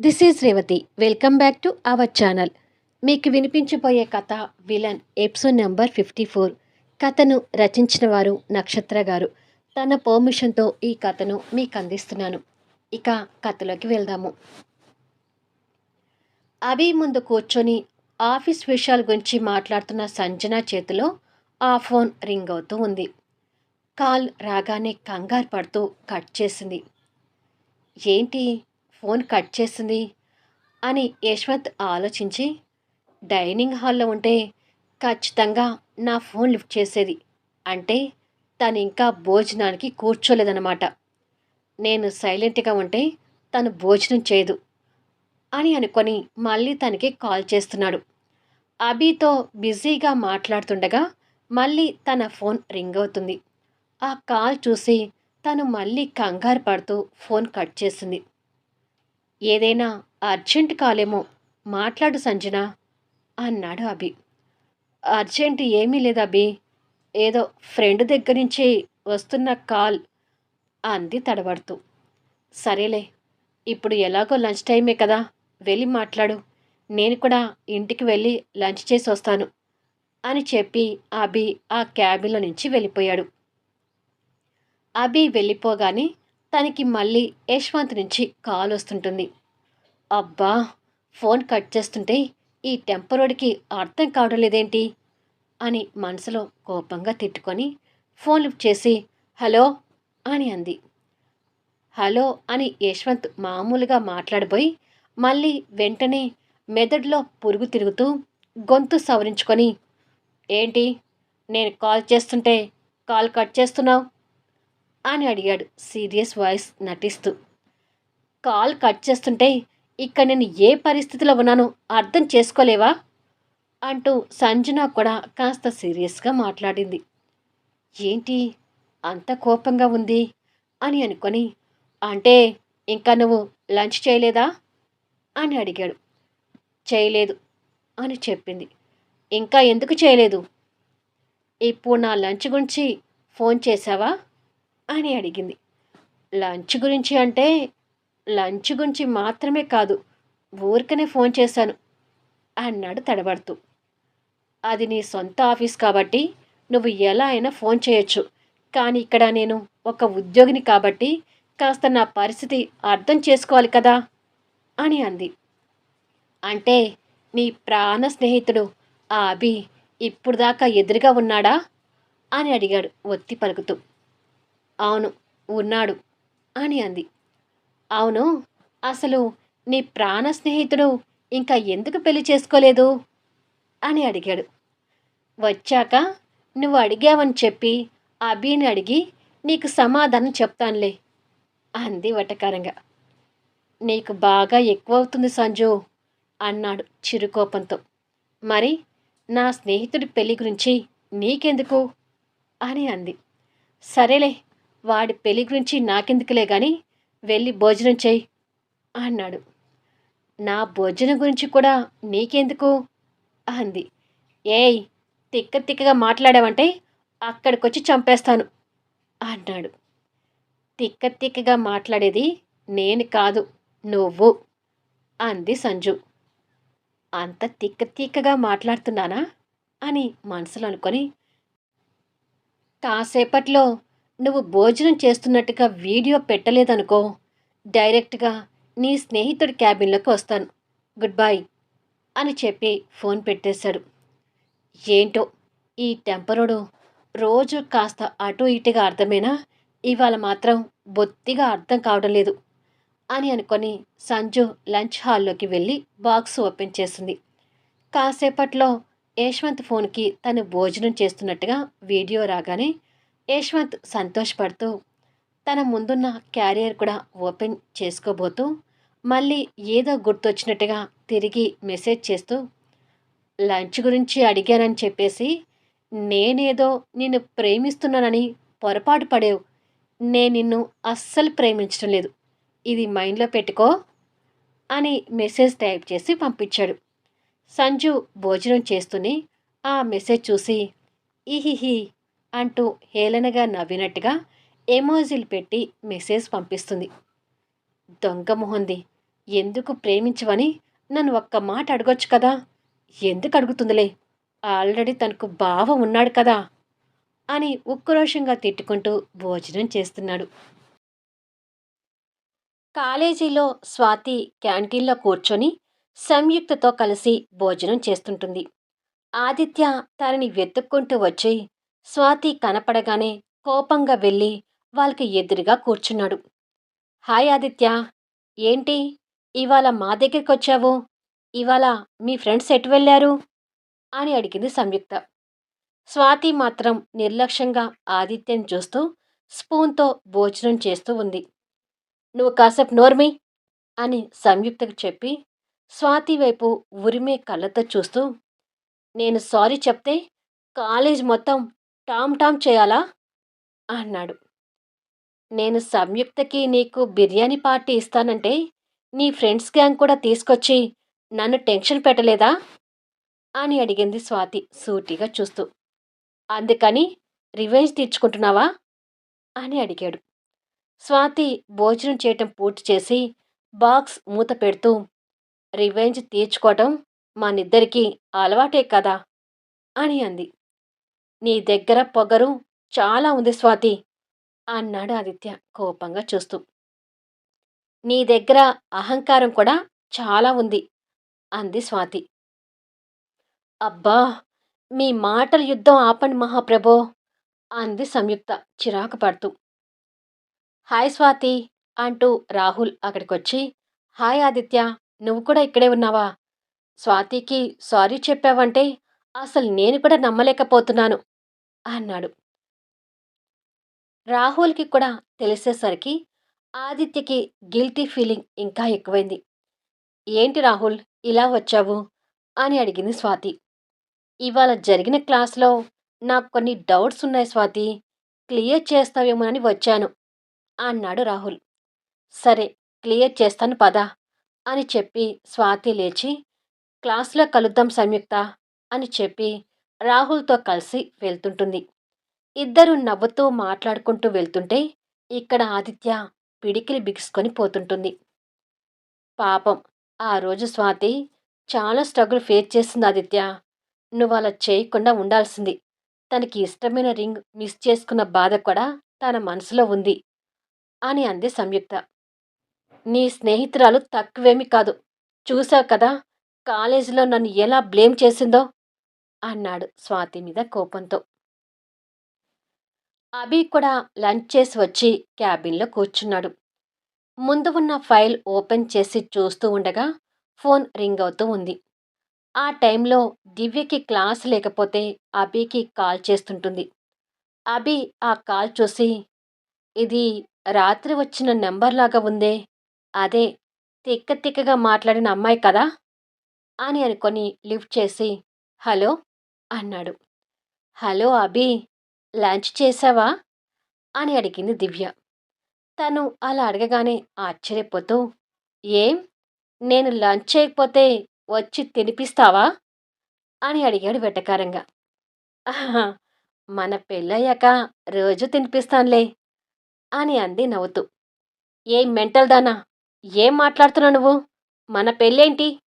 This is Revathi welcome back to our channel మీకు వినిపించబోయే కథ villain episode number fifty four. కథను రచించిన వారు నక్షత్ర గారు. తన పర్మిషన్తో ఈ కథను మీకు అందిస్తున్నాను. ఇక కథలోకి వెళ్దాము. అభి ముందు కూర్చొని ఆఫీస్ విషయాల గురించి మాట్లాడుతున్న సంజన చేతిలో ఆ ఫోన్ రింగ్ అవుతూ ఉంది. కాల్ రాగానే కంగారు పడుతూ కట్ చేసింది. ఏంటి? ఫోన్ కట్ చేసింది అని యశ్వంత్ ఆలోచించి డైనింగ్ హాల్లో ఉంటే ఖచ్చితంగా నా ఫోన్ లిఫ్ట్ చేసేది. అంటే తను ఇంకా భోజనానికి కూర్చోలేదన్నమాట. నేను సైలెంట్గా ఉంటే తను భోజనం చేయదు అని అనుకొని మళ్ళీ తనకి కాల్ చేస్తున్నాడు. అభితో బిజీగా మాట్లాడుతుండగా మళ్ళీ తన ఫోన్ రింగ్ అవుతుంది. ఆ కాల్ చూసి తను మళ్ళీ కంగారు పడుతూ ఫోన్ కట్ చేసింది. ఏదైనా అర్జెంట్ కాలేమో మాట్లాడు సంజన అన్నాడు అభి. అర్జెంట్ ఏమీ లేదు అభి. ఏదో ఫ్రెండ్ దగ్గర నుంచి వస్తున్న కాల్ అంది తడబడుతూ. సరేలే ఇప్పుడు ఎలాగో లంచ్ టైమే కదా వెళ్ళి మాట్లాడు. నేను కూడా ఇంటికి వెళ్ళి లంచ్ చేసి వస్తాను అని చెప్పి అభి ఆ క్యాబిలో నుంచి వెళ్ళిపోయాడు. అభి వెళ్ళిపోగానే తనకి మళ్ళీ యశ్వంత్ నుంచి కాల్ వస్తుంటుంది. అబ్బా ఫోన్ కట్ చేస్తుంటే ఈ టెంపరోడికి అర్థం కావడం లేదేంటి అని మనసులో కోపంగా తిట్టుకొని ఫోన్ లిఫ్ట్ చేసి హలో అని అంది. హలో అని యశ్వంత్ మామూలుగా మాట్లాడిపోయి మళ్ళీ వెంటనే మెదడులో పురుగు తిరుగుతూ గొంతు సవరించుకొని ఏంటి? నేను కాల్ చేస్తుంటే కాల్ కట్ చేస్తున్నావు? అని అడిగాడు సీరియస్ వాయిస్ నటిస్తూ. కాల్ కట్ చేస్తుంటే ఇక్కడ నేను ఏ పరిస్థితిలో ఉన్నానో అర్థం చేసుకోలేవా? అంటూ సంజన కూడా కాస్త సీరియస్గా మాట్లాడింది. ఏంటి? అంత కోపంగా ఉంది అని అనుకొని అంటే ఇంకా నువ్వు లంచ్ చేయలేదా? అని అడిగాడు. చేయలేదు అని చెప్పింది. ఇంకా ఎందుకు చేయలేదు? ఇప్పుడు నా లంచ్ గురించి ఫోన్ చేశావా? అని అడిగింది. లంచ్ గురించి అంటే లంచ్ గురించి మాత్రమే కాదు ఊరికనే ఫోన్ చేశాను అన్నాడు తడబడుతూ. అది నీ సొంత ఆఫీస్ కాబట్టి నువ్వు ఎలా అయినా ఫోన్ చేయొచ్చు కానీ ఇక్కడ నేను ఒక ఉద్యోగిని కాబట్టి కాస్త నా పరిస్థితి అర్థం చేసుకోవాలి కదా? అని అంది. అంటే నీ ప్రాణ స్నేహితుడు ఆ అభి ఇప్పుడు దాకా ఎదురుగా ఉన్నాడా? అని అడిగాడు ఒత్తి పలుకుతూ. అవును ఉన్నాడు అని అంది. అవును. అసలు నీ ప్రాణ స్నేహితుడు ఇంకా ఎందుకు పెళ్ళి చేసుకోలేదు? అని అడిగాడు. వచ్చాక నువ్వు అడిగావని చెప్పి అభిని అడిగి నీకు సమాధానం చెప్తానులే అంది వటకారంగా. నీకు బాగా ఎక్కువ అవుతుంది సంజు అన్నాడు చిరుకోపంతో. మరి నా స్నేహితుడి పెళ్ళి గురించి నీకెందుకు? అని అంది. సరేలే వాడి పెళ్ళి గురించి నాకెందుకులే కానీ వెళ్ళి భోజనం చేయి అన్నాడు. నా భోజనం గురించి కూడా నీకెందుకు? అంది. ఏయ్ తిక్క తిక్కగా మాట్లాడావంటే అక్కడికొచ్చి చంపేస్తాను అన్నాడు. తిక్క తిక్కగా మాట్లాడేది నేను కాదు నువ్వు అంది సంజు. అంత తిక్క తిక్కగా మాట్లాడుతున్నానా అని మనసులో అనుకొని కాసేపట్లో నువ్వు భోజనం చేస్తున్నట్టుగా వీడియో పెట్టలేదనుకో. డైరెక్ట్గా నీ స్నేహితుడి క్యాబిన్లోకి వస్తాను. గుడ్ బాయ్ అని చెప్పి ఫోన్ పెట్టేశాడు. ఏంటో ఈ టెంపరోడు రోజు కాస్త అటు ఇటుగా అర్థమైనా? ఇవాళ మాత్రం బొత్తిగా అర్థం కావడం లేదు అని అనుకొని సంజు లంచ్ హాల్లోకి వెళ్ళి బాక్స్ ఓపెన్ చేసింది. కాసేపట్లో యశ్వంత్ ఫోన్కి తను భోజనం చేస్తున్నట్టుగా వీడియో రాగానే యశ్వంత్ సంతోషపడుతూ తన ముందున్న క్యారియర్ కూడా ఓపెన్ చేసుకోబోతూ మళ్ళీ ఏదో గుర్తొచ్చినట్టుగా తిరిగి మెసేజ్ చేస్తూ లంచ్ గురించి అడిగానని చెప్పేసి నేనేదో నిన్ను ప్రేమిస్తున్నానని పొరపాటు పడేవు. నేను నిన్ను అస్సలు ప్రేమించడం లేదు. ఇది మైండ్లో పెట్టుకో అని మెసేజ్ టైప్ చేసి పంపించాడు. సంజు భోజనం చేస్తూనే ఆ మెసేజ్ చూసి ఈహిహి అంటూ హేళనగా నవ్వినట్టుగా ఎమోజీలు పెట్టి మెసేజ్ పంపిస్తుంది. దొంగ మొహంది. ఎందుకు ప్రేమించవని నన్ను ఒక్క మాట అడగొచ్చు కదా? ఎందుకు అడుగుతుందిలే? ఆల్రెడీ తనకు బావ ఉన్నాడు కదా? అని ఉక్రోషంగా తిట్టుకుంటూ భోజనం చేస్తున్నాడు. కాలేజీలో స్వాతి క్యాంటీన్లో కూర్చొని సంయుక్తతో కలిసి భోజనం చేస్తుంటుంది. ఆదిత్య తనని వెతుక్కుంటూ వచ్చి స్వాతి కనపడగానే కోపంగా వెళ్ళి వాళ్ళకి ఎదురుగా కూర్చున్నాడు. హాయ్ ఆదిత్య ఏంటి? ఇవాళ మా దగ్గరికి వచ్చావు ఇవాళ మీ ఫ్రెండ్స్ ఎటు వెళ్ళారు? అని అడిగింది సంయుక్త. స్వాతి మాత్రం నిర్లక్ష్యంగా ఆదిత్యం చూస్తూ స్పూన్తో భోజనం చేస్తూ ఉంది. నువ్వు కాసేపు నోర్మి అని సంయుక్తకు చెప్పి స్వాతి వైపు ఉరిమే కళ్ళతో చూస్తూ నేను సారీ చెప్తే కాలేజ్ మొత్తం టామ్ టామ్ చేయాలా? అన్నాడు. నేను సంయుక్తకి నీకు బిర్యానీ పార్టీ ఇస్తానంటే నీ ఫ్రెండ్స్ గ్యాంగ్ కూడా తీసుకొచ్చి నన్ను టెన్షన్ పెట్టలేదా? అని అడిగింది స్వాతి సూటిగా చూస్తూ. అందుకని రివెంజ్ తీర్చుకుంటున్నావా? అని అడిగాడు. స్వాతి భోజనం చేయటం పూర్తి చేసి బాక్స్ మూత పెడుతూ రివెంజ్ తీర్చుకోవటం మనిద్దరికీ అలవాటే కదా? అని అంది. నీ దగ్గర పొగరు చాలా ఉంది స్వాతి అన్నాడు ఆదిత్య కోపంగా చూస్తూ. నీ దగ్గర అహంకారం కూడా చాలా ఉంది అంది స్వాతి. అబ్బా మీ మాటల యుద్ధం ఆపండి మహాప్రభో అంది సంయుక్త చిరాకు పడుతూ. హాయ్ స్వాతి అంటూ రాహుల్ అక్కడికొచ్చి హాయ్ ఆదిత్య నువ్వు కూడా ఇక్కడే ఉన్నావా? స్వాతికి సారీ చెప్పావంటే అసలు నేను కూడా నమ్మలేకపోతున్నాను. అన్నాడు. రాహుల్కి కూడా తెలిసేసరికి ఆదిత్యకి గిల్టీ ఫీలింగ్ ఇంకా ఎక్కువైంది. ఏంటి రాహుల్ ఇలా వచ్చావు? అని అడిగింది స్వాతి. ఇవాళ జరిగిన క్లాస్లో నాకు కొన్ని డౌట్స్ ఉన్నాయి స్వాతి. క్లియర్ చేస్తావేమోనని వచ్చాను అన్నాడు రాహుల్. సరే క్లియర్ చేస్తాను పదా అని చెప్పి స్వాతి లేచి క్లాస్లో కలుద్దాం సంయుక్త అని చెప్పి రాహుల్తో కలిసి వెళ్తుంటుంది. ఇద్దరు నవ్వుతూ మాట్లాడుకుంటూ వెళ్తుంటే ఇక్కడ ఆదిత్య పిడికిలి బిగుసుకొని పోతుంటుంది. పాపం ఆ రోజు స్వాతి చాలా స్ట్రగుల్ ఫేస్ చేసింది ఆదిత్య. నువ్వు అలా చేయకుండా ఉండాల్సింది. తనకి ఇష్టమైన రింగ్ మిస్ చేసుకున్న బాధ కూడా తన మనసులో ఉంది అని అంది సంయుక్త. నీ స్నేహితురాలు తక్కువేమీ కాదు. చూసావు కదా కాలేజీలో నన్ను ఎలా బ్లేమ్ చేసిందో? అన్నాడు స్వాతి మీద కోపంతో. అభి కూడా లంచ్ చేసి వచ్చి క్యాబిన్లో కూర్చున్నాడు. ముందు ఉన్న ఫైల్ ఓపెన్ చేసి చూస్తూ ఉండగా ఫోన్ రింగ్ అవుతూ ఉంది. ఆ టైంలో దివ్యకి క్లాస్ లేకపోతే అభికి కాల్ చేస్తుంటుంది. అభి ఆ కాల్ చూసి ఇది రాత్రి వచ్చిన నెంబర్ లాగా ఉందే అదే తిక్క తిక్కగా మాట్లాడిన అమ్మాయి కదా అని అనుకొని లిఫ్ట్ చేసి హలో అన్నాడు. హలో అభి లంచ్ చేసావా? అని అడిగింది దివ్య. తను అలా అడగగానే ఆశ్చర్యపోతూ ఏం? నేను లంచ్ చేయకపోతే వచ్చి తినిపిస్తావా? అని అడిగాడు వెటకారంగా. మన పెళ్ళయ్యాక రోజు తినిపిస్తానులే అని అంది నవ్వుతూ. ఏం మెంటల్ దానా? ఏం మాట్లాడుతున్నావు నువ్వు? మన పెళ్ళేంటి?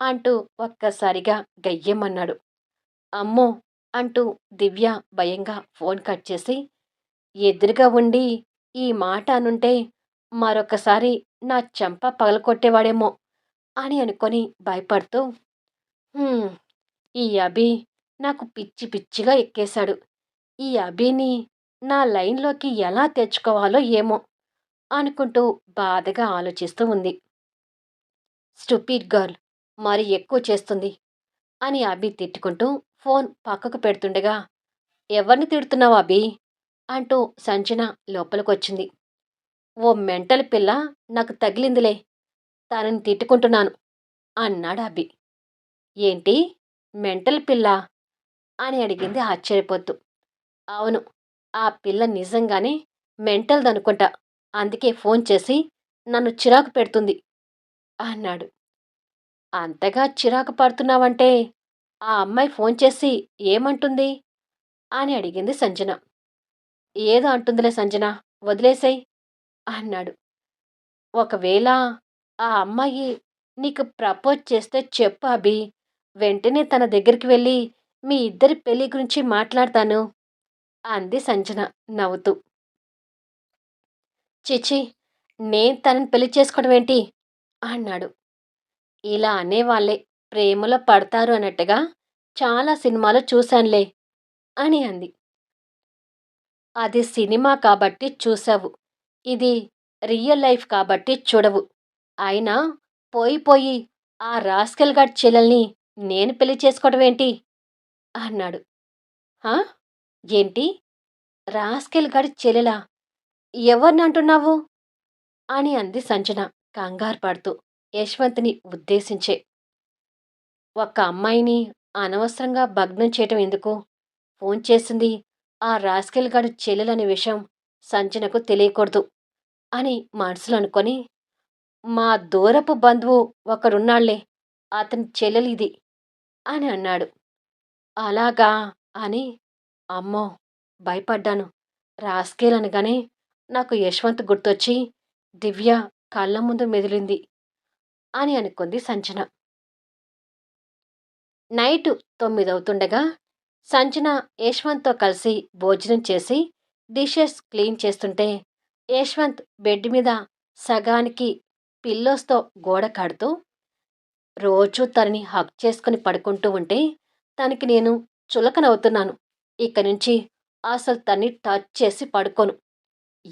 అంటూ ఒక్కసారిగా గయ్యమన్నాడు. అమ్మో! అంటూ దివ్య భయంగా ఫోన్ కట్ చేసి ఎదురుగా ఉండి ఈ మాట అనుంటే మరొకసారి నా చెంప పగలకొట్టేవాడేమో అని అనుకొని భయపడుతూ ఈ అభి నాకు పిచ్చి పిచ్చిగా ఎక్కేశాడు. ఈ అభిని నా లైన్లోకి ఎలా తెచ్చుకోవాలో ఏమో అనుకుంటూ బాధగా ఆలోచిస్తూ ఉంది. స్టూపిడ్ గర్ల్ మరి ఎక్కువ చేస్తుంది అని అభి తిట్టుకుంటూ ఫోన్ పక్కకు పెడుతుండగా ఎవరిని తిడుతున్నావు అభి అంటూ సంజన లోపలికొచ్చింది. ఓ మెంటల్ పిల్ల నాకు తగిలిందిలే తనని తిట్టుకుంటున్నాను అన్నాడు అభి ఏంటి మెంటల్ పిల్ల? అని అడిగింది ఆశ్చర్యపోతూ. అవును ఆ పిల్ల నిజంగానే మెంటల్దనుకుంటా అందుకే ఫోన్ చేసి నన్ను చిరాకు పెడుతుంది అన్నాడు. అంతగా చిరాకు పడుతున్నావంటే ఆ అమ్మాయి ఫోన్ చేసి ఏమంటుంది? అని అడిగింది సంజన. ఏదో అంటుందిలే సంజన వదిలేసేయ్ అన్నాడు. ఒకవేళ ఆ అమ్మాయి నీకు ప్రపోజ్ చేస్తే చెప్పు అభి వెంటనే తన దగ్గరికి వెళ్ళి మీ ఇద్దరి పెళ్ళి గురించి మాట్లాడతాను అంది సంజన నవ్వుతూ. చిచి నేను తనని పెళ్ళి చేసుకోవడం ఏంటి? అన్నాడు. ఇలా అనేవాళ్ళే ప్రేమలో పడతారు అన్నట్టుగా చాలా సినిమాలు చూశానులే అని అంది. అది సినిమా కాబట్టి చూసావు ఇది రియల్ లైఫ్ కాబట్టి చూడవు. అయినా పోయి పోయి ఆ రాస్కెల్ గాడ్ చెల్లెల్ని నేను పెళ్ళి చేసుకోవడం ఏంటి? అన్నాడు. హా? ఏంటి? రాస్కెల్ గాడి చెల్లెలా? ఎవరిని అంటున్నావు? అని అంది సంజన కంగారు పడుతూ యశ్వంత్ని ఉద్దేశించే ఒక అమ్మాయిని అనవసరంగా భగ్నం చేయటం ఎందుకు? ఫోన్ చేసింది ఆ రాస్కెల్ గాడి చెల్లెలనే విషయం సంజనకు తెలియకూడదు అని మనసులో అనుకొని మా దూరపు బంధువు ఒకరున్నాళ్ళే అతని చెల్లెలిది అని అన్నాడు. అలాగా అని అమ్మో భయపడ్డాను. రాస్కేల్ అనగానే నాకు యశ్వంత్ గుర్తొచ్చి దివ్య కళ్ళ ముందు మెదిలింది అని అనుకుంది సంజన. నైటు తొమ్మిదవుతుండగా సంజన యశ్వంత్తో కలిసి భోజనం చేసి డిషెస్ క్లీన్ చేస్తుంటే యశ్వంత్ బెడ్ మీద సగానికి పిల్లోస్తో గోడ కాడుతూ రోజూ తనని హక్ చేసుకుని పడుకుంటూ ఉంటే తనకి నేను చులకనవుతున్నాను. ఇక నుంచి అసలు తన్ని టచ్ చేసి పడుకోను.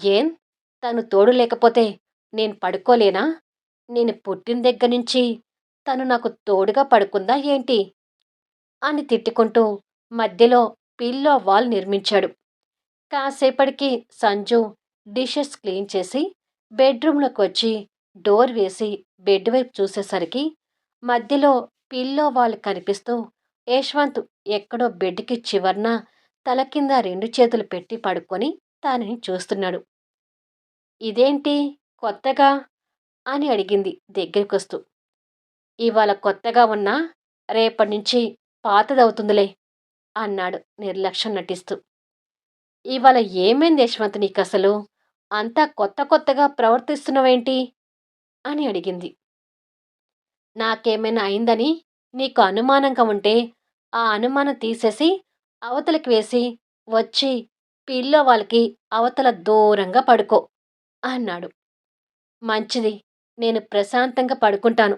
ఏం? తను తోడు లేకపోతే నేను పడుకోలేనా? నేను పుట్టిన దగ్గర నుంచి తను నాకు తోడుగా పడుకుందా ఏంటి? అని తిట్టుకుంటూ మధ్యలో పిల్లో వాల్ నిర్మించాడు. కాసేపటికి సంజు డిషెస్ క్లీన్ చేసి బెడ్రూమ్లోకి వచ్చి డోర్ వేసి బెడ్ వైపు చూసేసరికి మధ్యలో పిల్లో వాల్ కనిపిస్తూ యశ్వంత్ ఎక్కడో బెడ్కి చివర్న తల కింద రెండు చేతులు పెట్టి పడుకొని తనని చూస్తున్నాడు. ఇదేంటి కొత్తగా? అని అడిగింది దగ్గరికొస్తూ. ఇవాళ కొత్తగా ఉన్నా రేపటి నుంచి పాతదవుతుందిలే అన్నాడు నిర్లక్ష్యం నటిస్తూ. ఇవాళ ఏమైంది యశ్వంత్ నీకు అసలు అంతా కొత్త కొత్తగా ప్రవర్తిస్తున్నావేంటి? అని అడిగింది. నాకేమైనా అయిందని నీకు అనుమానంగా ఉంటే ఆ అనుమానం తీసేసి అవతలకి వేసి వచ్చి పిల్లో వాళ్ళకి అవతల దూరంగా పడుకో అన్నాడు. మంచిది నేను ప్రశాంతంగా పడుకుంటాను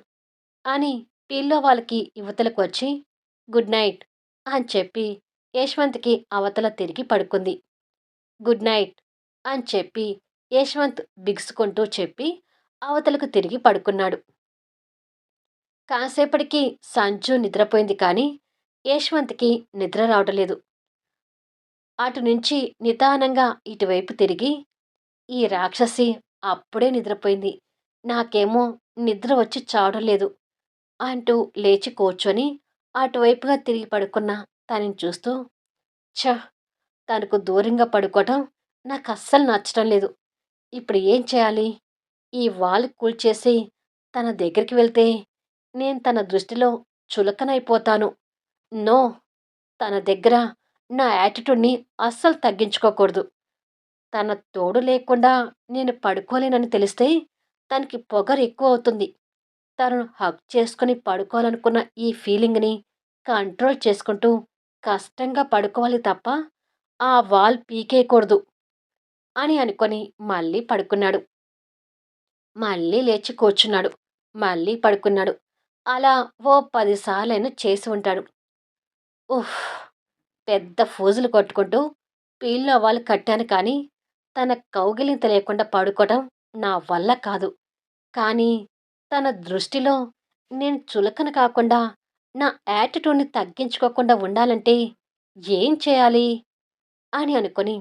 అని పిల్లో వాళ్ళకి యువతలకు వచ్చి గుడ్ నైట్ అని చెప్పి యశ్వంత్కి అవతల తిరిగి పడుకుంది. గుడ్ నైట్ అని చెప్పి యశ్వంత్ బిగుసుకుంటూ చెప్పి అవతలకు తిరిగి పడుకున్నాడు. కాసేపటికి సంజు నిద్రపోయింది కానీ యశ్వంత్కి నిద్ర రావటలేదు. అటు నుంచి నిదానంగా ఇటువైపు తిరిగి ఈ రాక్షసి అప్పుడే నిద్రపోయింది. నాకేమో నిద్ర వచ్చి చావడం లేదు అంటూ లేచి కూర్చొని అటువైపుగా తిరిగి పడుకున్న తనని చూస్తూ ఛ తనకు దూరంగా పడుకోవటం నాకు అస్సలు నచ్చడం లేదు. ఇప్పుడు ఏం చేయాలి? ఈ వాల్ కూల్చేసి తన దగ్గరికి వెళ్తే నేను తన దృష్టిలో చులకనైపోతాను. నో తన దగ్గర నా యాటిట్యూడ్ని అస్సలు తగ్గించుకోకూడదు. తన తోడు లేకుండా నేను పడుకోలేనని తెలిస్తే తనకి పొగరు ఎక్కువ అవుతుంది. తనను హగ్ చేసుకుని పడుకోవాలనుకున్న ఈ ఫీలింగ్ని కంట్రోల్ చేసుకుంటూ కష్టంగా పడుకోవాలి తప్ప ఆ వాల్ పీకేయకూడదు అని అనుకొని మళ్ళీ పడుకున్నాడు. మళ్ళీ లేచి కూర్చున్నాడు. మళ్ళీ పడుకున్నాడు. అలా ఓ పదిసార్లైనా చేసి ఉంటాడు. ఉహ్ పెద్ద ఫోజులు కొట్టుకుంటూ పీల్లో వాళ్ళు కట్టాను కానీ తన కౌగిలింత లేకుండా పడుకోవటం నా వల్ల కాదు. కానీ తన దృష్టిలో నేను చులకన కాకుండా నా యాటిట్యూడ్ని తగ్గించుకోకుండా ఉండాలంటే ఏం చేయాలి? అని అనుకొని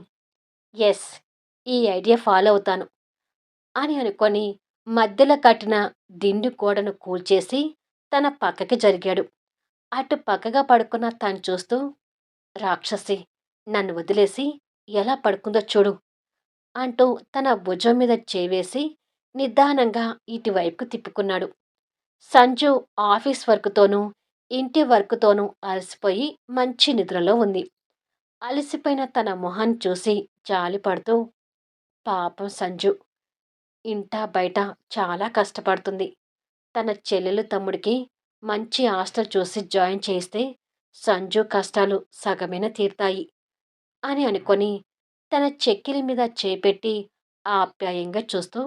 ఎస్ ఈ ఐడియా ఫాలో అవుతాను అని అనుకొని మధ్యలో కట్టిన దిండు గోడను కూల్చేసి తన పక్కకి జరిగాడు. అటు పక్కగా పడుకున్న తను చూస్తూ రాక్షసి నన్ను వదిలేసి ఎలా పడుకుందో చూడు అంటూ తన భుజం మీద చేవేసి నిదానంగా ఇటువైపుకు తిప్పుకున్నాడు. సంజు ఆఫీస్ వర్క్తోనూ ఇంటి వర్క్తోనూ అలసిపోయి మంచి నిద్రలో ఉంది. అలసిపోయిన తన మొహాన్ని చూసి జాలిపడుతూ పాపం సంజు ఇంటా బయట చాలా కష్టపడుతుంది. తన చెల్లెలు తమ్ముడికి మంచి హాస్టల్ చూసి జాయిన్ చేస్తే సంజు కష్టాలు సగమైన తీరుతాయి అని అనుకొని తన చెక్కిలి మీద చేపెట్టి ఆప్యాయంగా చూస్తూ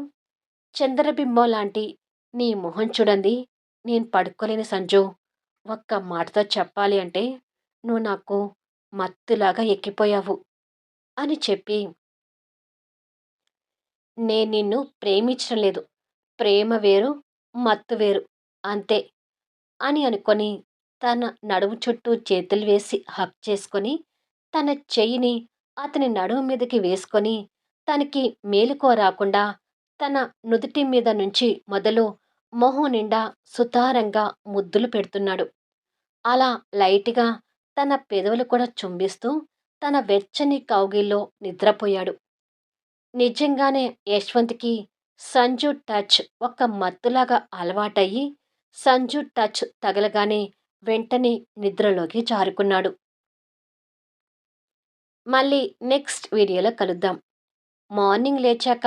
చంద్రబింబం లాంటి నీ మొహం చూడండి. నేను పడుకోలేని సంజు. ఒక్క మాటతో చెప్పాలి అంటే నువ్వు నాకు మత్తులాగా ఎక్కిపోయావు అని చెప్పి నేను నిన్ను ప్రేమించడం లేదు. ప్రేమ వేరు మత్తు వేరు అంతే అని అనుకొని తన నడుము చుట్టూ చేతులు వేసి హక్ చేసుకొని తన చెయ్యిని అతని నడుము మీదకి వేసుకొని తనకి మేలుకో రాకుండా తన నుదుటి మీద నుంచి మొదలు మొహం నిండా సుతారంగా ముద్దులు పెడుతున్నాడు. అలా లైట్గా తన పెదవులు కూడా చుంబిస్తూ తన వెచ్చని కౌగిల్లో నిద్రపోయాడు. నిజంగానే యశ్వంత్కి సంజు టచ్ ఒక మత్తులాగా అలవాటయ్యి సంజు టచ్ తగలగానే వెంటనే నిద్రలోకి జారుకున్నాడు. మళ్ళీ నెక్స్ట్ వీడియోలో కలుద్దాం. మార్నింగ్ లేచాక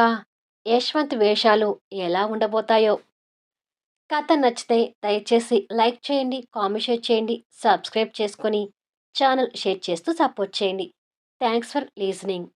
యశ్వంత్ వేషాలు ఎలా ఉండబోతాయో? కథ నచ్చితే దయచేసి లైక్ చేయండి కామెంట్ షేర్ చేయండి సబ్స్క్రైబ్ చేసుకొని ఛానల్ షేర్ చేస్తూ సపోర్ట్ చేయండి. Thanks for listening.